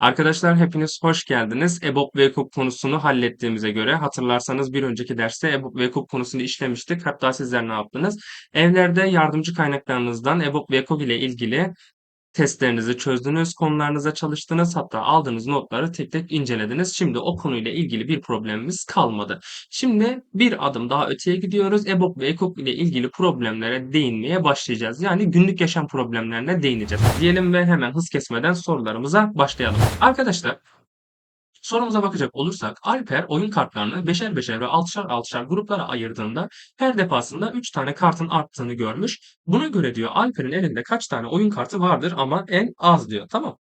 Arkadaşlar hepiniz hoş geldiniz. EBOB ve EKOK konusunu hallettiğimize göre hatırlarsanız bir önceki derste EBOB ve EKOK konusunu işlemiştik. Hatta sizler ne yaptınız? Evlerde yardımcı kaynaklarınızdan EBOB ve EKOK ile ilgili testlerinizi çözdünüz, konularınıza çalıştınız, hatta aldığınız notları tek tek incelediniz. Şimdi o konuyla ilgili bir problemimiz kalmadı. Şimdi bir adım daha öteye gidiyoruz. EBOB ve EKOK ile ilgili problemlere değinmeye başlayacağız. Yani günlük yaşam problemlerine değineceğiz. Diyelim ve hemen hız kesmeden sorularımıza başlayalım. Arkadaşlar Sorumuza bakacak olursak Alper oyun kartlarını beşer beşer ve altışar altışar gruplara ayırdığında her defasında 3 tane kartın arttığını görmüş. Buna göre diyor Alper'in elinde kaç tane oyun kartı vardır ama en az diyor. Tamam.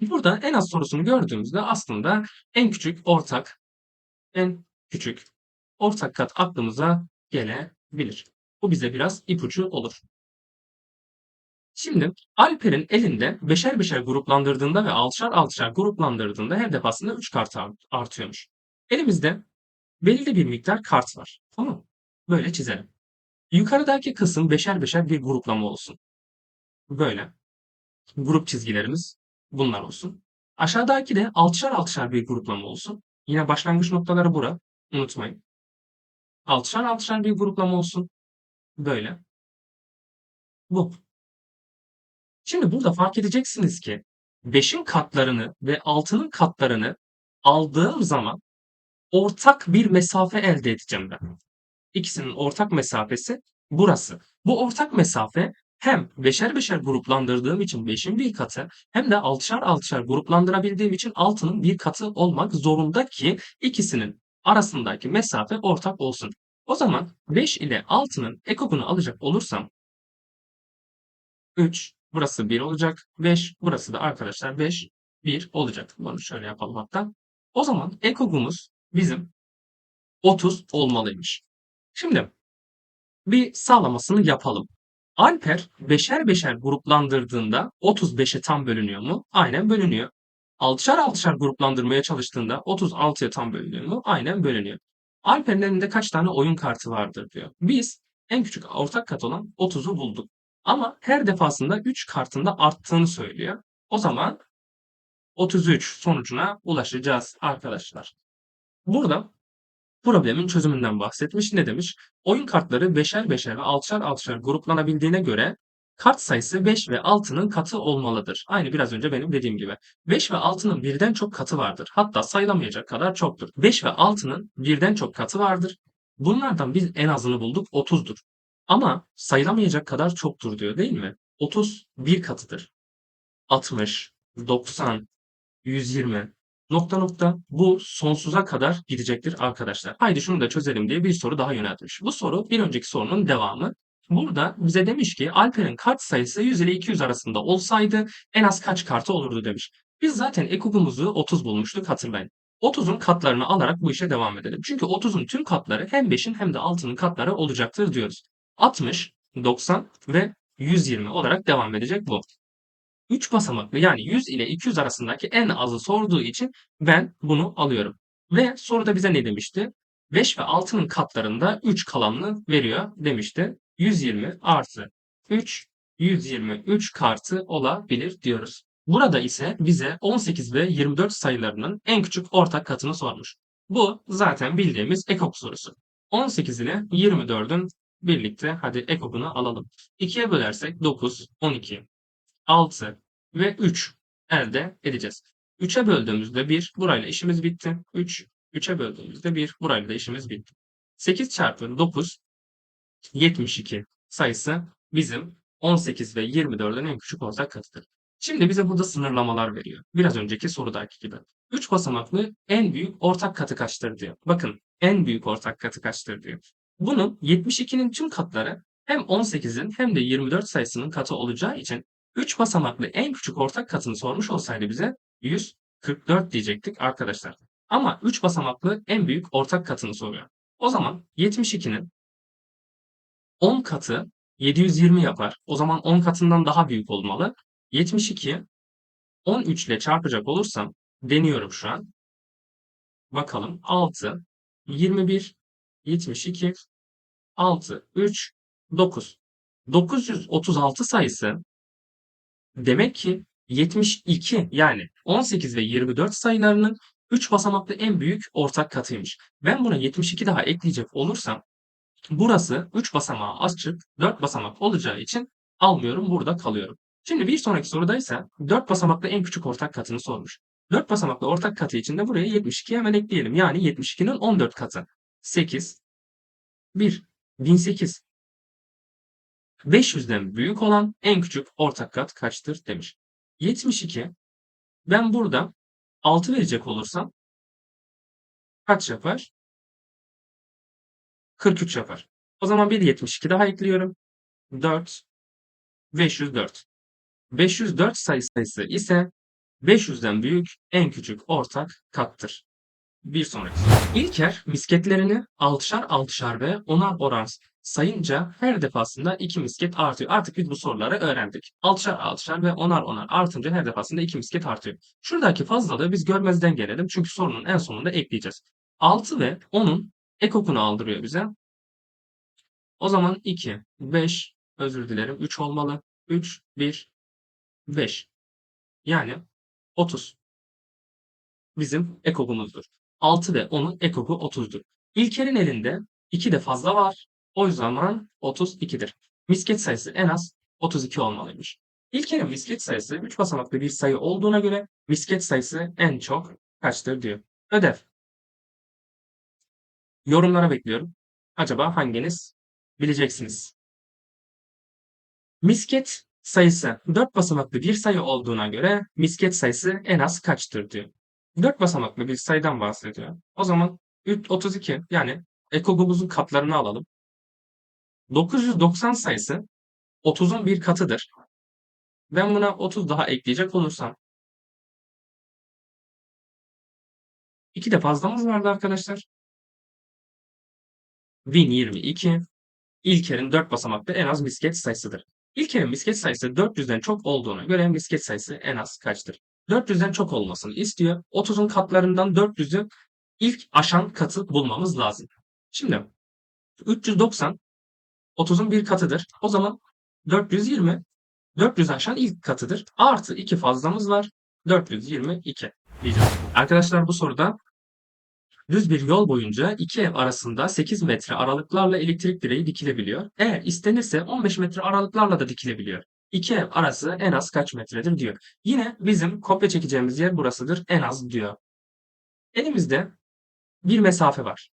Burada en az sorusunu gördüğümüzde aslında en küçük ortak, en küçük ortak kat aklımıza gelebilir. Bu bize biraz ipucu olur. Şimdi Alper'in elinde beşer beşer gruplandırdığında ve altışar altışar gruplandırdığında her defasında 3 kart artıyormuş. Elimizde belirli bir miktar kart var. Tamam? Böyle çizelim. Yukarıdaki kısım beşer beşer bir gruplama olsun. Böyle. Grup çizgilerimiz bunlar olsun. Aşağıdaki de altışar altışar bir gruplama olsun. Yine başlangıç noktaları bura. Unutmayın. Altışar altışar bir gruplama olsun. Böyle. Bu. Şimdi burada fark edeceksiniz ki 5'in katlarını ve 6'nın katlarını aldığım zaman ortak bir mesafe elde edeceğim ben. İkisinin ortak mesafesi burası. Bu ortak mesafe hem beşer beşer gruplandırdığım için 5'in bir katı hem de altışar altışar gruplandırabildiğim için 6'nın bir katı olmak zorunda ki ikisinin arasındaki mesafe ortak olsun. O zaman 5 ile 6'nın ekokunu alacak olursam 3, Burası 1 olacak. 5. Burası da arkadaşlar 5. 1 olacak. Bunu şöyle yapalım hatta. O zaman ekogumuz bizim 30 olmalıymış. Şimdi bir sağlamasını yapalım. Alper beşer beşer gruplandırdığında 35'e tam bölünüyor mu? Aynen bölünüyor. Altışar altışar gruplandırmaya çalıştığında 36'ya tam bölünüyor mu? Aynen bölünüyor. Alper'in elinde kaç tane oyun kartı vardır diyor. Biz en küçük ortak kat olan 30'u bulduk. Ama her defasında 3 kartında arttığını söylüyor. O zaman 33 sonucuna ulaşacağız arkadaşlar. Burada problemin çözümünden bahsetmiş. Ne demiş? Oyun kartları beşer beşer ve altışar altışar gruplanabildiğine göre kart sayısı 5 ve 6'nın katı olmalıdır. Aynı biraz önce benim dediğim gibi. 5 ve 6'nın birden çok katı vardır. Hatta sayılamayacak kadar çoktur. 5 ve 6'nın birden çok katı vardır. Bunlardan biz en azını bulduk 30'dur. Ama sayılamayacak kadar çoktur diyor değil mi? 30 bir katıdır. 60, 90, 120 nokta nokta bu sonsuza kadar gidecektir arkadaşlar. Haydi şunu da çözelim diye bir soru daha yöneltmiş. Bu soru bir önceki sorunun devamı. Burada bize demiş ki Alper'in kart sayısı 100 ile 200 arasında olsaydı en az kaç kartı olurdu demiş. Biz zaten ekubumuzu 30 bulmuştuk hatırlayın. 30'un katlarını alarak bu işe devam edelim. Çünkü 30'un tüm katları hem 5'in hem de 6'nın katları olacaktır diyoruz. 60, 90 ve 120 olarak devam edecek bu. 3 basamaklı yani 100 ile 200 arasındaki en azı sorduğu için ben bunu alıyorum. Ve soruda bize ne demişti? 5 ve 6'nın katlarında 3 kalanını veriyor demişti. 120 artı 3, 123 kartı olabilir diyoruz. Burada ise bize 18 ve 24 sayılarının en küçük ortak katını sormuş. Bu zaten bildiğimiz ekok sorusu. 18 ile 24'ün birlikte hadi ekokunu alalım. 2'ye bölersek 9, 12, 6 ve 3 elde edeceğiz. 3'e böldüğümüzde 1 burayla işimiz bitti. 3, 3'e böldüğümüzde 1 burayla da işimiz bitti. 8 çarpı 9 72 sayısı bizim 18 ve 24'ün en küçük ortak katıdır. Şimdi bize burada sınırlamalar veriyor. Biraz önceki sorudaki gibi. 3 basamaklı en büyük ortak katı kaçtır diyor. Bakın en büyük ortak katı kaçtır diyor. Bunun 72'nin tüm katları hem 18'in hem de 24 sayısının katı olacağı için 3 basamaklı en küçük ortak katını sormuş olsaydı bize 144 diyecektik arkadaşlar. Ama 3 basamaklı en büyük ortak katını soruyor. O zaman 72'nin 10 katı 720 yapar. O zaman 10 katından daha büyük olmalı. 72 13 ile çarpacak olursam deniyorum şu an. Bakalım 6 21 72 6 3 9 936 sayısı demek ki 72 yani 18 ve 24 sayılarının 3 basamaklı en büyük ortak katıymış. Ben buna 72 daha ekleyecek olursam burası 3 basamağı açık 4 basamak olacağı için almıyorum burada kalıyorum. Şimdi bir sonraki soruda ise 4 basamaklı en küçük ortak katını sormuş. 4 basamaklı ortak katı için de buraya 72 hemen ekleyelim. Yani 72'nin 14 katı. 8, 1, 1008. 500'den büyük olan en küçük ortak kat kaçtır demiş. 72. Ben burada 6 verecek olursam kaç yapar? 43 yapar. O zaman bir 72 daha ekliyorum. 4, 504. 504 sayısı ise 500'den büyük en küçük ortak kattır. Bir sonraki. İlker misketlerini altışar altışar ve onar oran sayınca her defasında 2 misket artıyor. Artık biz bu soruları öğrendik. Altışar altışar ve onar onar artınca her defasında 2 misket artıyor. Şuradaki fazlalığı biz görmezden gelelim çünkü sorunun en sonunda ekleyeceğiz. 6 ve 10'un ekokunu aldırıyor bize. O zaman 2, 5, özür dilerim 3 olmalı. 3, 1, 5. Yani 30. Bizim ekogumuzdur. 6 ve 10'un ekogu 30'dur. İlker'in elinde 2 de fazla var. O zaman 32'dir. Misket sayısı en az 32 olmalıymış. İlker'in misket sayısı 3 basamaklı bir sayı olduğuna göre misket sayısı en çok kaçtır diyor. Ödev. Yorumlara bekliyorum. Acaba hanginiz bileceksiniz? Misket sayısı 4 basamaklı bir sayı olduğuna göre misket sayısı en az kaçtır diyor. 4 basamaklı bir sayıdan bahsediyor. O zaman 32 yani ekogumuzun katlarını alalım. 990 sayısı 30'un bir katıdır. Ben buna 30 daha ekleyecek olursam 2 de fazlamız vardı arkadaşlar. 1022 İlker'in 4 basamaklı en az misket sayısıdır. İlker'in misket sayısı 400'den çok olduğuna göre misket sayısı en az kaçtır? 400'den çok olmasını istiyor. 30'un katlarından 400'ü ilk aşan katı bulmamız lazım. Şimdi 390 30'un bir katıdır. O zaman 420 400 aşan ilk katıdır. Artı 2 fazlamız var. 422 diyeceğim. Arkadaşlar bu soruda düz bir yol boyunca iki ev arasında 8 metre aralıklarla elektrik direği dikilebiliyor. Eğer istenirse 15 metre aralıklarla da dikilebiliyor. İki ev arası en az kaç metredir diyor. Yine bizim kopya çekeceğimiz yer burasıdır en az diyor. Elimizde bir mesafe var.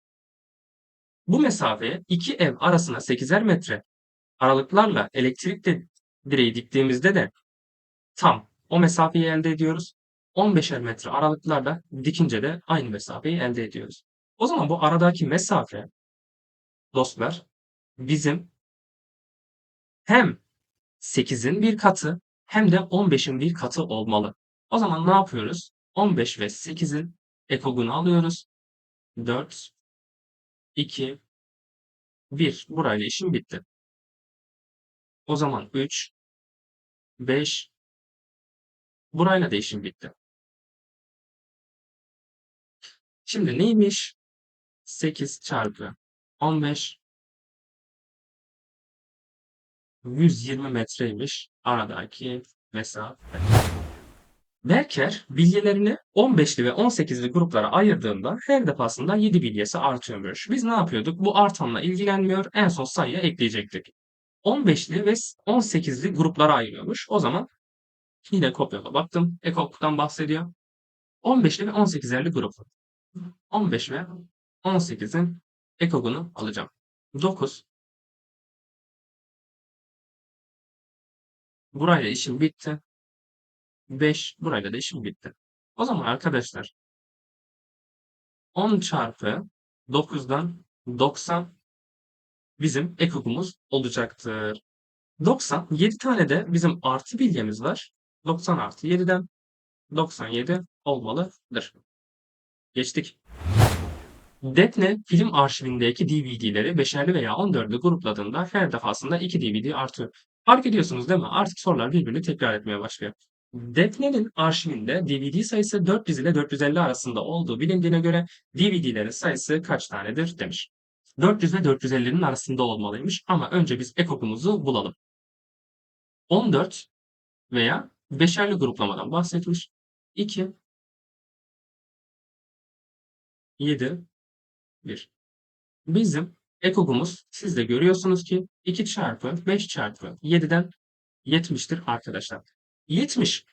Bu mesafeye iki ev arasına 8'er metre aralıklarla elektrik direği diktiğimizde de tam o mesafeyi elde ediyoruz. 15'er metre aralıklarla dikince de aynı mesafeyi elde ediyoruz. O zaman bu aradaki mesafe dostlar bizim hem 8'in bir katı hem de 15'in bir katı olmalı. O zaman ne yapıyoruz? 15 ve 8'in ekogunu alıyoruz. 4, 2, 1. Burayla işim bitti. O zaman 3, 5, burayla da işim bitti. Şimdi neymiş? 8 çarpı 15 120 metreymiş aradaki mesafe. Berker bilyelerini 15'li ve 18'li gruplara ayırdığında her defasında 7 bilyesi artıyormuş. Biz ne yapıyorduk? Bu artanla ilgilenmiyor. En son sayıya ekleyecektik. 15'li ve 18'li gruplara ayırıyormuş. O zaman yine kopyala baktım. Ekok'tan bahsediyor. 15'li ve 18'erli grup. 15 ve 18'in ekogunu alacağım. 9 Burayla işim bitti. 5 burayla da işim bitti. O zaman arkadaşlar 10 çarpı 9'dan 90 bizim ekogumuz olacaktır. 90, 7 tane de bizim artı bilyemiz var. 90 artı 7'den 97 olmalıdır. Geçtik. Defne film arşivindeki DVD'leri 5'erli veya 14'lü grupladığında her defasında 2 DVD artıyor. Fark ediyorsunuz değil mi? Artık sorular birbirini tekrar etmeye başlıyor. Defne'nin arşivinde DVD sayısı 400 ile 450 arasında olduğu bilindiğine göre DVD'lerin sayısı kaç tanedir demiş. 400 ile 450'nin arasında olmalıymış ama önce biz ekokumuzu bulalım. 14 veya beşerli gruplamadan bahsetmiş. 2 7 1 Bizim ekogumuz siz de görüyorsunuz ki 2 çarpı 5 çarpı 7'den 70'tir arkadaşlar. 70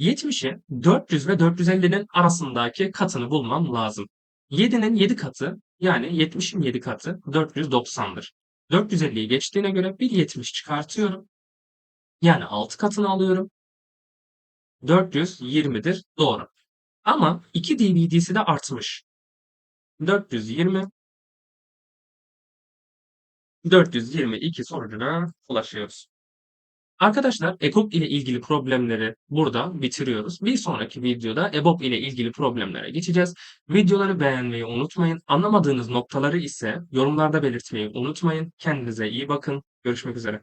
70'i 400 ve 450'nin arasındaki katını bulmam lazım. 7'nin 7 katı yani 70'in 7 katı 490'dır. 450'yi geçtiğine göre bir 70 çıkartıyorum. Yani 6 katını alıyorum. 420'dir. Doğru. Ama 2 DVD'si de artmış. 420 422 sonucuna ulaşıyoruz. Arkadaşlar EBOB ile ilgili problemleri burada bitiriyoruz. Bir sonraki videoda EBOB ile ilgili problemlere geçeceğiz. Videoları beğenmeyi unutmayın. Anlamadığınız noktaları ise yorumlarda belirtmeyi unutmayın. Kendinize iyi bakın. Görüşmek üzere.